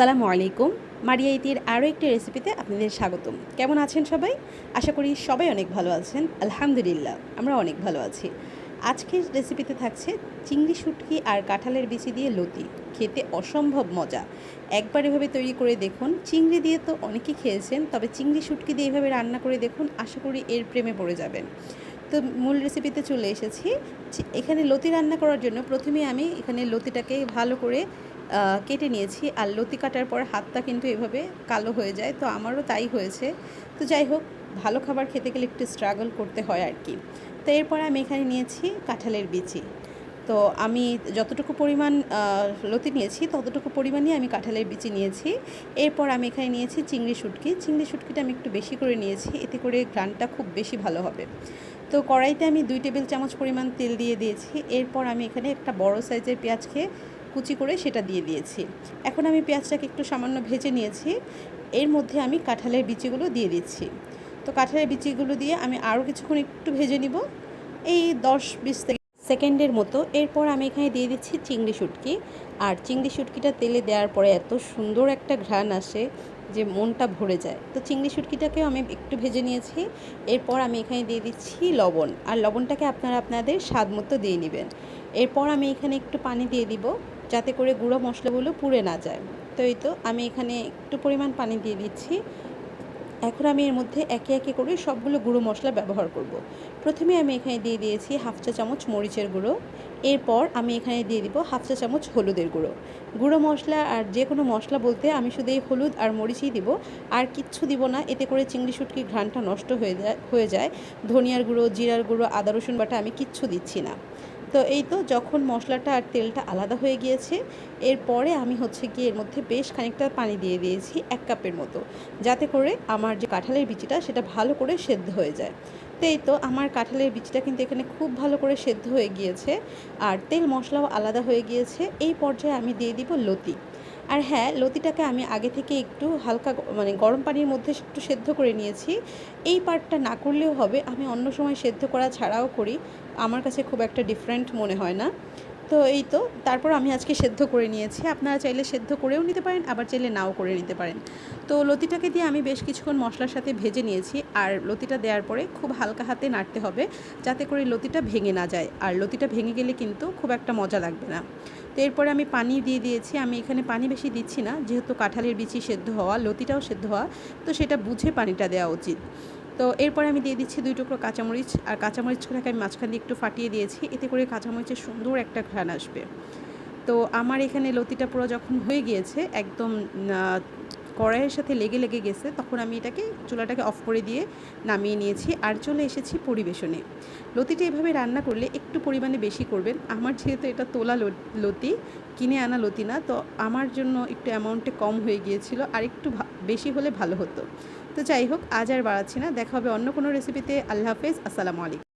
সালামু আলাইকুম। মারিয়া ইতির আরও একটি রেসিপিতে আপনাদের স্বাগতম। কেমন আছেন সবাই? আশা করি সবাই অনেক ভালো আছেন। আলহামদুলিল্লাহ, আমরা অনেক ভালো আছি। আজকের রেসিপিতে থাকছে চিংড়ি শুটকি আর কাঁঠালের বিচি দিয়ে লতি। খেতে অসম্ভব মজা। একবার এভাবে তৈরি করে দেখুন। চিংড়ি দিয়ে তো অনেকেই খেয়েছেন, তবে চিংড়ি শুটকি দিয়ে এভাবে রান্না করে দেখুন, আশা করি এর প্রেমে পড়ে যাবেন। তো মূল রেসিপিতে চলে এসেছি। এখানে লতি রান্না করার জন্য প্রথমে আমি এখানে লতিটাকে ভালো করে কেটে নিয়েছি আর লতি কাটার পর হাতটা কিন্তু এভাবে কালো হয়ে যায়। তো আমারও তাই হয়েছে। তো যাই হোক, ভালো খাবার খেতে গেলে একটু স্ট্রাগল করতে হয় আর কি। তো এরপর আমি এখানে নিয়েছি কাঁঠালের বিচি। তো আমি যতটুকু পরিমাণ লতি নিয়েছি, ততটুকু পরিমাণই আমি কাঁঠালের বিচি নিয়েছি। এরপর আমি এখানে নিয়েছি চিংড়ি শুটকি। চিংড়ি শুটকিটা আমি একটু বেশি করে নিয়েছি, এতে করে ঘ্রানটা খুব বেশি ভালো হবে। তো কড়াইতে আমি দুই টেবিল চামচ পরিমাণ তেল দিয়ে দিয়েছি। এরপর আমি এখানে একটা বড় সাইজের পেঁয়াজকে কুচি করে সেটা দিয়ে দিয়েছি। এখন আমি পেঁয়াজটাকে একটু সামান্য ভেজে নিয়েছি। এর মধ্যে আমি কাঁঠালের বিচিগুলো দিয়ে দিচ্ছি। তো কাঁঠালের বিচিগুলো দিয়ে আমি আরও কিছুক্ষণ একটু ভেজে নিব। এই দশ বিশ সেকেন্ডের মতো এরপর আমি এখানে দিয়ে দিচ্ছি চিংড়ি শুটকি। আর চিংড়ি শুটকিটা তেলে দেওয়ার পরে এত সুন্দর একটা ঘ্রাণ আসে যে মনটা ভরে যায়। তো চিংড়ি শুটকিটাকেও আমি একটু ভেজে নিয়েছি। এরপর আমি এখানে দিয়ে দিচ্ছি লবণ। আর লবণটাকে আপনারা আপনাদের স্বাদ মতো দিয়ে নেবেন। এরপর আমি এখানে একটু পানি দিয়ে দিব। যাতে করে গুঁড়ো মশলাগুলো পুড়ে না যায়। তো এই তো আমি এখানে একটু পরিমাণ পানি দিয়ে দিচ্ছি। এখন আমি এর মধ্যে একে একে করে সবগুলো গুঁড়ো মশলা ব্যবহার করব। প্রথমে আমি এখানে দিয়ে দিয়েছি হাফ চা চামচ মরিচের গুঁড়ো। এরপর আমি এখানে দিয়ে দিব হাফ চা চামচ হলুদের গুঁড়ো। গুঁড়ো মশলা আর যে কোনো মশলা বলতে আমি শুধু এই হলুদ আর মরিচই দিব। আর কিচ্ছু দিব না, এতে করে চিংড়ি শুটকির ঘ্রাণটা নষ্ট হয়ে যায় হয়ে যায়। ধনিয়ার গুঁড়ো, জিরার গুঁড়ো, আদা রসুন বাটা আমি কিচ্ছু দিচ্ছি না। তো এই তো যখন মশলাটা আর তেলটা আলাদা হয়ে গিয়েছে, এরপরে আমি হচ্ছে গিয়ে এর মধ্যে বেশ খানিকটা পানি দিয়ে দিয়েছি এক কাপের মতো, যাতে করে আমার যে কাঁঠালের বিচিটা সেটা ভালো করে সেদ্ধ হয়ে যায়। তো এই তো আমার কাঁঠালের বিচিটা কিন্তু এখানে খুব ভালো করে সেদ্ধ হয়ে গিয়েছে, আর তেল মশলাও আলাদা হয়ে গিয়েছে, এই পর্যায়ে আমি দিয়ে দিব লতি। আর হ্যাঁ লতিটাকে আমি আগে থেকে একটু হালকা মানে গরম পানির মধ্যে একটু সেদ্ধ করে নিয়েছি। এই পার্টটা না করলেও হবে, আমি অন্য সময় সেদ্ধ করা ছাড়াও করি। আমার কাছে খুব একটা ডিফারেন্ট মনে হয় না। তো এই তো, তারপর আমি আজকে সেদ্ধ করে নিয়েছি। আপনারা চাইলে সেদ্ধ করেও নিতে পারেন, আবার চাইলে নাও করে নিতে পারেন। তো লতিটাকে দিয়ে আমি বেশ কিছুক্ষণ মশলার সাথে ভেজে নিয়েছি, আর লতিটা দেওয়ার পরে খুব হালকা হাতে নাড়তে হবে, যাতে করে লতিটা ভেঙে না যায়। আর লতিটা ভেঙে গেলে কিন্তু খুব একটা মজা লাগবে না। তো এরপরে আমি পানি দিয়ে দিয়েছি, আমি এখানে পানি বেশি দিচ্ছি না, যেহেতু কাঁঠালের বিচি সেদ্ধ হওয়া, লতিটাও সেদ্ধ হওয়া, তো সেটা বুঝে পানিটা দেওয়া উচিত। তো এরপরে আমি দিয়ে দিচ্ছি দুই টুকরো কাঁচামরিচ, আর কাঁচামরিচটাকে আমি মাঝখান দিয়ে একটু ফাটিয়ে দিয়েছি। এতে করে কাঁচামরিচের সুন্দর একটা ঘ্রাণ আসবে। তো আমার এখানে লতিটা পুরো যখন হয়ে গিয়েছে, একদম কড়াইয়ের সাথে লেগে লেগে গেছে, তখন আমি এটাকে চুলাটাকে অফ করে দিয়ে নামিয়ে নিয়েছি আর চলে এসেছি পরিবেশনে। লতিটা এভাবে রান্না করলে একটু পরিমাণে বেশি করবেন। আমার যেহেতু এটা তোলা লতি, কিনে আনা লতি না, তো আমার জন্য একটু অ্যামাউন্টে কম হয়ে গিয়েছিল, আর একটু বেশি হলে ভালো হতো। তো যাই হোক, আজ আর বাড়াচ্ছি না, দেখা হবে অন্য কোনো রেসিপিতে আল্লাহ হাফেজ, আসসালামু আলাইকুম।